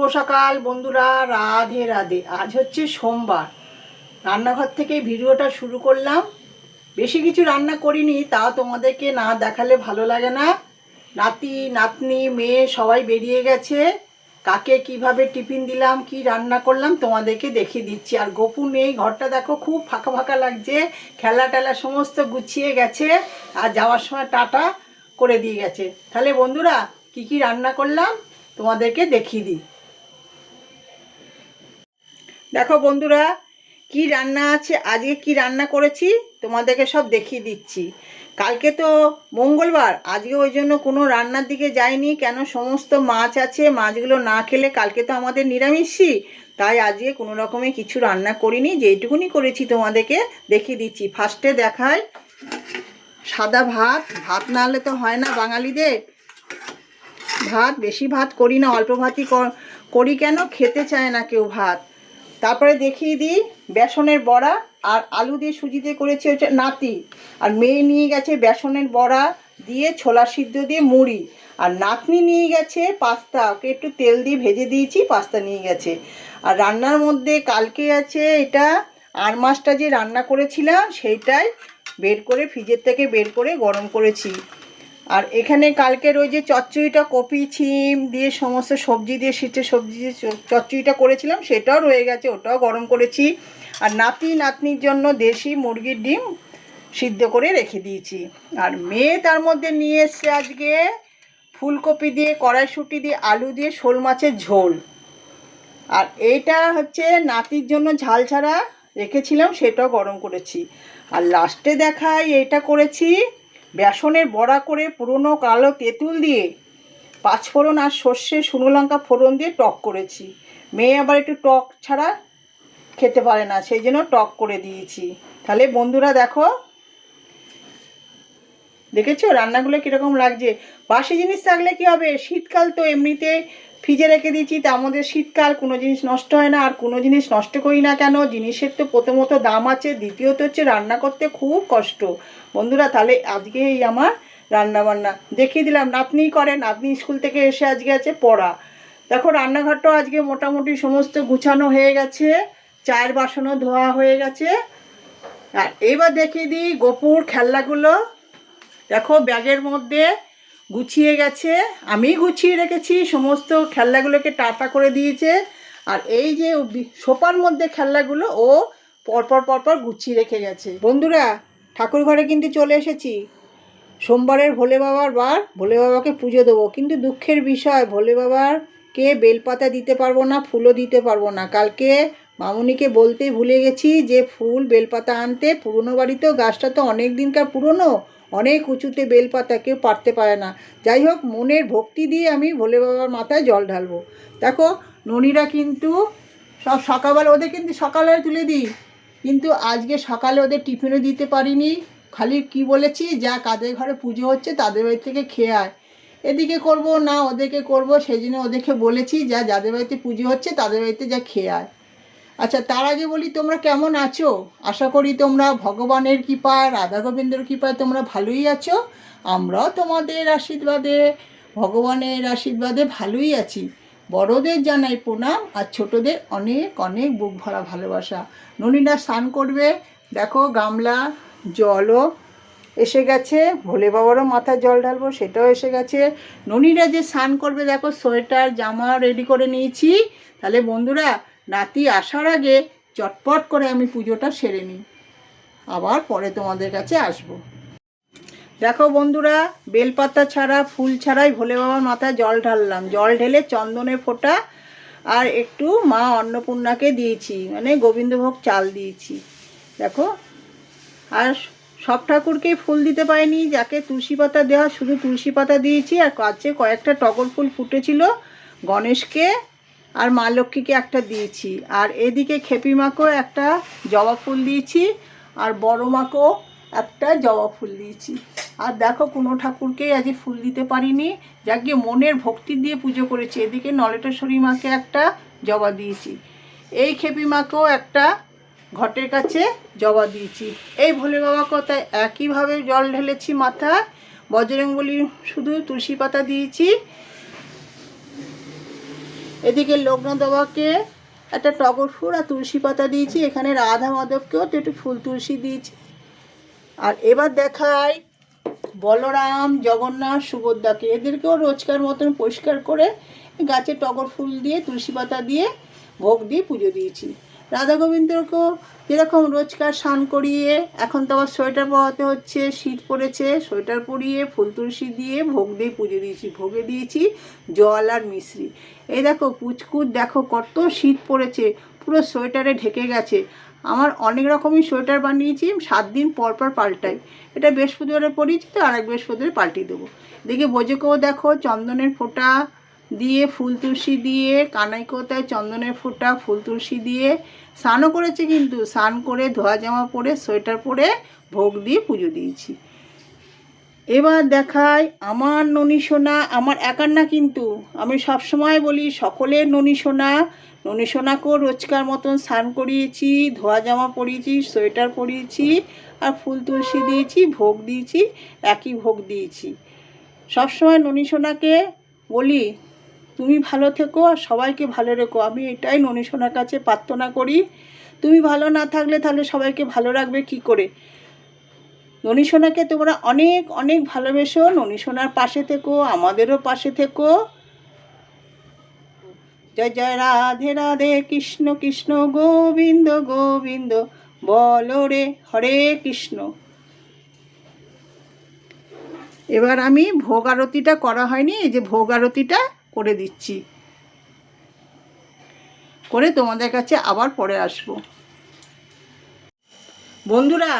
শুভ সকাল বন্ধুরা, রাধে রাধে। আজ হচ্ছে সোমবার। রান্নাঘর থেকে ভিডিওটা শুরু করলাম। বেশি কিছু রান্না করিনি, তা তোমাদেরকে না দেখালে ভালো লাগে না। নাতি, নাতনি, মেয়ে সবাই বেরিয়ে গেছে। কাকে কীভাবে টিফিন দিলাম, কি রান্না করলাম তোমাদেরকে দেখিয়ে দিচ্ছি। আর গপু নেই, ঘরটা দেখো খুব ফাঁকা ফাঁকা লাগছে। খেলা টেলা সমস্ত গুছিয়ে গেছে। আর যাওয়ার সময় টাটা করে দিয়ে গেছে। তাহলে বন্ধুরা, কি কি রান্না করলাম তোমাদেরকে দেখিয়ে দিই। দেখো বন্ধুরা, কি রান্না আছে? আজকে কি রান্না করেছি? তোমাদেরকে সব দেখিয়ে দিচ্ছি। কালকে তো মঙ্গলবার, আজকে ওই জন্য কোনো রান্নার দিকে যাইনি। কেন? সমস্ত মাছ আছে, মাছগুলো না খেলে কালকে তো আমাদের নিরামিষই। তাই আজকে কোনো রকমে কিছু রান্না করিনি, যেইটুকুনি করেছি তোমাদেরকে দেখিয়ে দিচ্ছি। ফার্স্টে দেখায় সাদা ভাত। ভাত না হলে তো হয় না বাঙালিদের। ভাত, বেশি ভাত করি না, অল্প ভাতই কর- কেন? খেতে চায় না কেউ ভাত। তারপরে দেখিয়ে দিই বেসনের বড়া আর আলু দিয়ে সুজি দিয়ে করেছি হচ্ছে নাতি। আর মেয়ে নিয়ে গেছে বেসনের বড়া দিয়ে ছোলা সিদ্ধ দিয়ে মুড়ি। আর নাতনি নিয়ে গেছে পাস্তা। ওকে একটু তেল দিয়ে ভেজে দিয়েছি, পাস্তা নিয়ে গেছে। আর রান্নার মধ্যে কালকে আছে এটা আর মাছটা যে রান্না করেছিলাম, সেইটাই বের করে ফ্রিজের থেকে বের করে গরম করেছি। আর এখানে কালকের ওই যে চচ্চড়িটা কপি, ছিম দিয়ে সমস্ত সবজি দিয়ে শীতের সবজি দিয়ে চচ্চড়িটা করেছিলাম, সেটাও রয়ে গেছে, ওটাও গরম করেছি। আর নাতি নাতনির জন্য দেশি মুরগির ডিম সিদ্ধ করে রেখে দিয়েছি। আর মেয়ে তার মধ্যে নিয়ে এসছে আজকে ফুলকপি দিয়ে, কড়াইশুঁটি দিয়ে, আলু দিয়ে, শোল মাছের ঝোল। আর এইটা হচ্ছে নাতির জন্য ঝাল ছাড়া রেখেছিলাম, সেটাও গরম করেছি। আর লাস্টে দেখাই এটা করেছি বেসনের বড়া করে পুরনো কালো তেঁতুল দিয়ে পাঁচফোড়ন আর সর্ষে শুনো লঙ্কা ফোড়ন দিয়ে টক করেছি। মেয়ে আবার একটু টক ছাড়া খেতে পারে না, সেই জন্য টক করে দিয়েছি। তাহলে বন্ধুরা দেখো দেখেছ? রান্নাগুলো কীরকম লাগছে? বাসি জিনিস থাকলে কি হবে? শীতকাল তো এমনিতে ফ্রিজে রেখে দিয়েছি তার মধ্যে শীতকাল কোনো জিনিস নষ্ট হয় না। আর কোনো জিনিস নষ্ট করি না কেন? জিনিসের তো প্রথমত দাম আছে, দ্বিতীয়ত হচ্ছে রান্না করতে খুব কষ্ট। বন্ধুরা, তাহলে আজকে এই আমার রান্না বান্না দেখিয়ে দিলাম নাতনি করে নাতনি স্কুল থেকে এসে আজকে আছে পড়া। দেখো রান্নাঘরটাও আজকে মোটামুটি সমস্ত গুছানো হয়ে গেছে, চায়ের বাসনও ধোয়া হয়ে গেছে। আর এবার দেখিয়ে দিই গোপুর খেলনাগুলো। দেখো, ব্যাগের মধ্যে গুছিয়ে গেছে। আমি গুছিয়ে রেখেছি, সমস্ত খেলনাগুলোকে টাটা করে দিয়েছে। আর এই যে সোপার মধ্যে খেলনাগুলো, ও পরপর পরপর গুছিয়ে রেখে গেছে। বন্ধুরা, ঠাকুর ঘরে কিন্তু চলে এসেছি। সোমবারের ভোলে বাবার বার, ভোলে বাবাকে পুজো দেবো। কিন্তু দুঃখের বিষয়, ভোলে বাবারকে বেলপাতা দিতে পারব না, ফুলও দিতে পারব না। কালকে মামুনিকে বলতেই ভুলে গেছি যে ফুল, বেলপাতা আনতে। পুরনো বাড়িতেও গাছটা তো অনেক দিনকার পুরনো অনেক উঁচুতে বেলপাতা, কেউ পারতে পারে না। যাই হোক, মনের ভক্তি দিয়ে আমি ভোলে বাবার মাথায় জল ঢালবো। দেখো, ননীরা কিন্তু সব সকালবেলা, ওদের কিন্তু সকালে তুলে দিই। কিন্তু আজকে সকালে ওদের টিফিনও দিতে পারিনি। খালি কি বলেছি, যা কাদের ঘরে পুজো হচ্ছে তাদের বাড়ি থেকে খেয়ে আয়। এদিকে করব না, ওদেরকে করব সেই জন্য ওদেরকে বলেছি, যা যাদের বাড়িতে পুজো হচ্ছে তাদের বাড়িতে যা খেয়ে আয়। আচ্ছা তার আগে বলি তোমরা কেমন আছো? আশা করি তোমরা ভগবানের কৃপায়, রাধা গোবিন্দর কৃপায় তোমরা ভালোই আছো। আমরাও তোমাদের আশীর্বাদে, ভগবানের আশীর্বাদে ভালোই আছি। বড়দের জানাই প্রণাম, আর ছোটদের অনেক অনেক বুক ভরা ভালোবাসা। ননীরা স্নান করবে। দেখো, গামলা, জলও এসে গেছে। ভোলে বাবারও মাথায় জল ঢালবো, সেটাও এসে গেছে। ননীরা যে স্নান করবে, দেখো, সোয়েটার, জামা রেডি করে নিয়েছি। তাহলে বন্ধুরা নাতি আসার আগে চটপট করে আমি পুজোটা সেরে নিই। আবার পরে তোমাদের কাছে আসব। দেখো বন্ধুরা, বেলপাতা ছাড়া, ফুল ছাড়াই ভোলে বাবার মাথায় জল ঢাললাম। জল ঢেলে চন্দনের ফোঁটা আর একটু মা অন্নপূর্ণাকে দিয়েছি মানে গোবিন্দভোগ চাল দিয়েছি। দেখো, আর সব ঠাকুরকেই ফুল দিতে পারিনি, যাকে তুলসী পাতা দেওয়া, শুধু তুলসী পাতা দিয়েছি, আর কাছে কয়েকটা টগর ফুল ফুটেছিল, গণেশকে আর মা লক্ষ্মীকে একটা দিয়েছি। আর এদিকে খেপি মাকেও একটা জবা ফুল দিয়েছি, আর বড় মাকেও একটা জবা ফুল দিয়েছি। আর দেখো কোনো ঠাকুরকেই আজ ফুল দিতে পারিনি। যাকে মনের ভক্তি দিয়ে পুজো করেছি, এদিকে নলেটেশ্বরী মাকে একটা জবা দিয়েছি। এই খেপি মাকেও একটা ঘটের কাছে জবা দিয়েছি। এই ভোলে বাবা কথায় একইভাবে জল ঢেলেছি মাথায় বজরঙ্গলি শুধু তুলসী পাতা দিয়েছি। এদিকে লগ্ন দেওয়াকে একটা টগর ফুল আর তুলসী পাতা দিয়েছি, এখানে রাধা মাধবকেও তো একটু ফুল তুলসী দিয়েছি। আর এবার দেখাই বলরাম, জগন্নাথ, সুভদ্রাকে। এদেরকেও রোজকার মতন পরিষ্কার করে গাছে টগর ফুল দিয়ে, তুলসী পাতা দিয়ে ভোগ দিয়ে পুজো দিয়েছি। রাধা গোবিন্দকেও যেরকম রোজকার স্নান করিয়ে এখন তো আবার সোয়েটার পরাতে হচ্ছে, শীত পড়েছে, সোয়েটার পরিয়ে, ফুল তুলসী দিয়ে ভোগ দিয়ে পুজো দিয়েছি, ভোগে দিয়েছি জল আর মিশ্রি। এই দেখো পুচকুচ দেখো কত শীত পড়েছে, পুরো সোয়েটারে ঢেকে গেছে। আমার অনেক রকমই সোয়েটার বানিয়েছি, সাত দিন পর পর পাল্টাই। এটা বৃহস্পতিবারে পরিয়েছি তো আর এক বৃহস্পতিবারে পাল্টিয়ে দেবো। দেখে বোঝেকেও দেখো, চন্দনের ফোঁটা দিয়ে ফুল তুলসী দিয়ে, কানাই কোথায়, চন্দনের ফোঁটা, ফুল তুলসী দিয়ে। স্নানও করেছে কিন্তু, স্নান করে ধোয়া জামা পরে, সোয়েটার পরে ভোগ দিয়ে পুজো দিয়েছি। এবার দেখাই আমার ননী সোনা, আমার একার না কিন্তু। আমি সবসময় বলি, সকলের ননী সোনা। ননী সোনাকেও রোজকার মতন স্নান করিয়েছি, ধোয়া জামা পরিয়েছি, সোয়েটার পরিয়েছি, আর ফুল তুলসী দিয়েছি, ভোগ দিয়েছি, একই ভোগ দিয়েছি। সবসময় ননী সোনাকে বলি তুমি ভালো থেকো আর সবাইকে ভালো রেখো। আমি এটাই ননী সোনার কাছে প্রার্থনা করি। তুমি ভালো না থাকলে তাহলে সবাইকে ভালো রাখবে কি করে? ননী সোনাকে তোমরা অনেক অনেক ভালোবেসো। ননী সোনার পাশে থেকো, আমাদেরও পাশে থেকো। জয় জয়, রাধে রাধে, কৃষ্ণ কৃষ্ণ, গোবিন্দ গোবিন্দ। বলো রে, হরে কৃষ্ণ। এবার আমি ভোগ আরতিটা করা হয়নি। এই যে ভোগ আরতিটা করে দিচ্ছি। করে তোমাদের কাছে আবার পরে আসব। বন্ধুরা,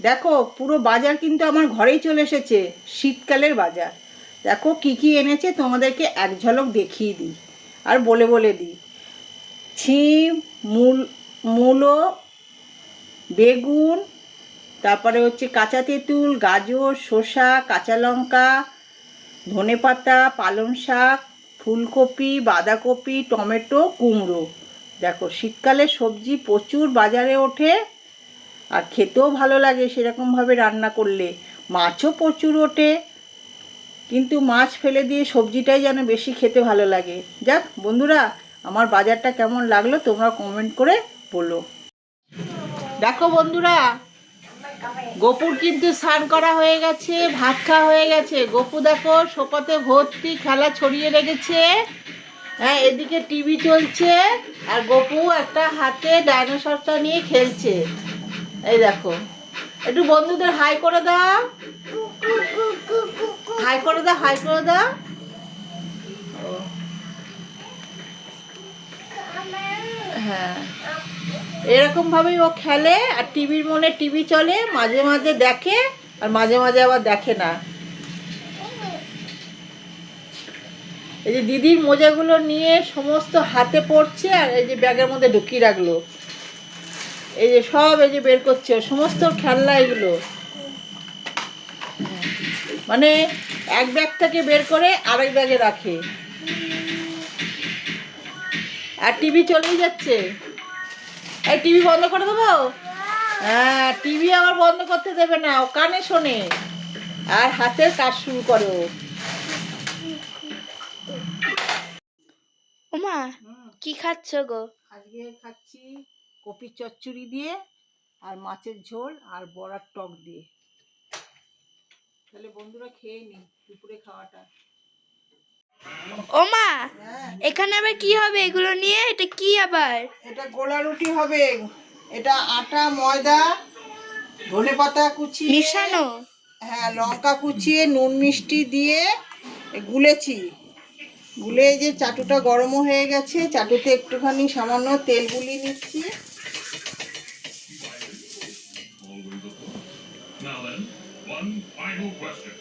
দেখো, পুরো বাজার কিন্তু আমার ঘরেই চলে এসেছে, শীতকালের বাজার। দেখো, কি কি এনেছে, তোমাদেরকে এক ঝলক দেখিয়ে দিই আর বলে বলে দিই। ছিম, মূল, মূলো, বেগুন, তারপরে হচ্ছে কাঁচা তেঁতুল, গাজর, শসা, কাঁচা লঙ্কা, ধনেপাতা, পালং শাক ফুলকপি, বাঁধাকপি, টমেটো, কুমড়ো। দেখো, শীতকালে সবজি প্রচুর বাজারে ওঠে আর খেতেও ভালো লাগে সেরকমভাবে রান্না করলে। মাছও প্রচুর ওঠে, কিন্তু মাছ ফেলে দিয়ে সবজিটাই যেন বেশি খেতে ভালো লাগে। যাক, বন্ধুরা, আমার বাজারটা কেমন লাগল তোমরা কমেন্ট করে বলো। দেখো, বন্ধুরা গোপুর কিন্তু স্নান করা হয়ে গেছে, ভাত খাওয়া হয়ে গেছে। গোপু দেখো সোপাতে ভর্তি খেলা ছড়িয়ে রেখেছে। হ্যাঁ এদিকে টিভি চলছে আর গোপু একটা হাতে ডাইনোসরটা নিয়ে খেলছে। এই দেখো, একটু বন্ধুদের হাই করে দাও। হাই করে দাও, হাই করে দাও। হ্যাঁ। এরকম ভাবেই ও খেলে, আর টিভির মনে টিভি চলে, মাঝে মাঝে দেখে, আর মাঝে মাঝে আবার দেখে না। এই যে দিদির মোজাগুলো নিয়ে সমস্ত হাতে পড়ছে, আর এই যে ব্যাগের মধ্যে ঢুকিয়ে রাখল। এই যে সব এই যে বের করছে, সমস্ত খেলনা এগুলো। মানে এক ব্যাগ থেকে বের করে আরেক ব্যাগে রাখে। আর টিভি চলেই যাচ্ছে। এই টিভি বন্ধ করে দেবো? হ্যাঁ টিভি আবার বন্ধ করতে দেবে না ও কানে শোনে। আর হাতের কাজ শুরু করো। ওমা কি খাচ্ছ গো? আজকে খাচ্ছি কপি চচ্চড়ি দিয়ে আর মাছের ঝোল আর বড়ার টক দিয়ে। তাহলে বন্ধুরা খেয়ে নি দুপুরে খাওয়াটা। ওমা হ্যাঁ এখানে আবার কি হবে এগুলো নিয়ে? এটা কি আবার? এটা গোলা রুটি হবে। এটা আটা ময়দা ধনে পাতা কুচিয়ে মিশানো? হ্যাঁ লঙ্কা কুচিয়ে নুন মিষ্টি দিয়ে গুলেছি। গুলে যে চাটুটা গরমও হয়ে গেছে চাটুতে একটুখানি সামান্য তেল গুলিয়ে নিচ্ছি। Now then, one final question.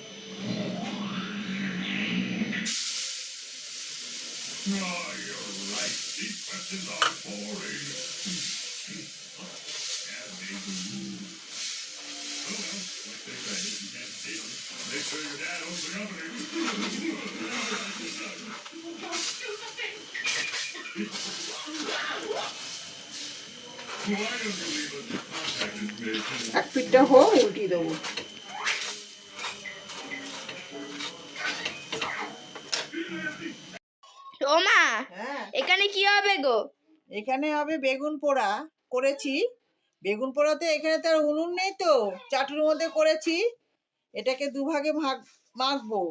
এক পিঠটা হোক উল্টিয়ে দেবো। ওমা হ্যাঁ। কি হবে গো? এখানে হবে বেগুন পোড়া করেছি। বেগুন পোড়াতে এখানে তো আর উনুন নেই তো। চাটুর মধ্যে করেছি। এটাকে দুভাগে ভাগ মাখবো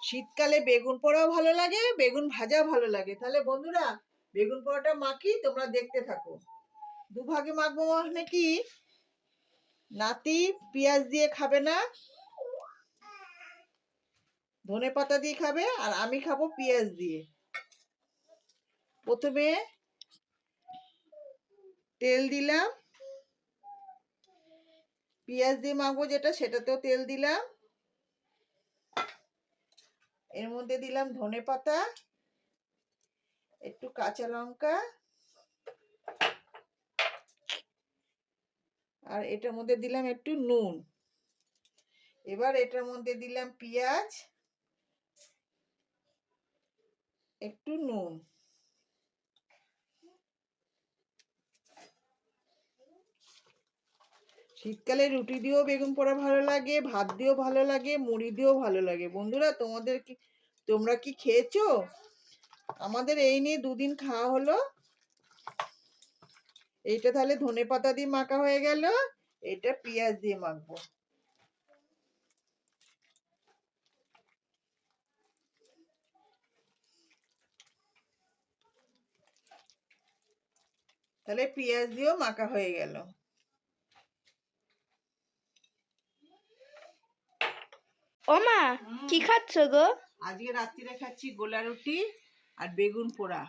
শীতকালে বেগুন পোড়াও ভালো লাগে, বেগুন ভাজা ভালো লাগে। তাহলে বন্ধুরা, বেগুন পোড়াটা মাখি, তোমরা দেখতে থাকো। দুভাগে মাখবো মানে কি? নাতি পেঁয়াজ দিয়ে খাবে না, ধনে পাতা দিয়ে খাবে, আর আমি খাব পেঁয়াজ দিয়ে। প্রথমে তেল দিলাম। পেঁয়াজ দিয়ে মাখবো যেটা, সেটাতেও তেল দিলাম। এর মধ্যে দিলাম ধনে পাতা, একটু কাঁচা লঙ্কা, আর এটার মধ্যে দিলাম একটু নুন। এবার এটার মধ্যে দিলাম পেঁয়াজ, একটু নুন। শীতকালে রুটি দিয়েও বেগুন পোড়া ভালো লাগে, ভাত দিয়েও ভালো লাগে, মুড়ি দিয়েও ভালো লাগে। বন্ধুরা, তোমাদের কি, তোমরা কি খেয়েছো? আমাদের এই নিয়ে দুদিন খাওয়া হলো। এইটা তাহলে ধনে পাতা দিয়ে মাখা হয়ে গেল, এটা পেঁয়াজ দিয়ে মাখবো। তাহলে পেঁয়াজ দিয়েও মাখা হয়ে গেল। ও মা কি খাচ্ছ গো? আজকে রাত্রিরে খাচ্ছি গোলা রুটি আর বেগুন পোড়া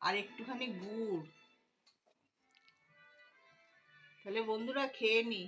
আর একটুখানি গুড়। তাহলে বন্ধুরা খেয়ে নি।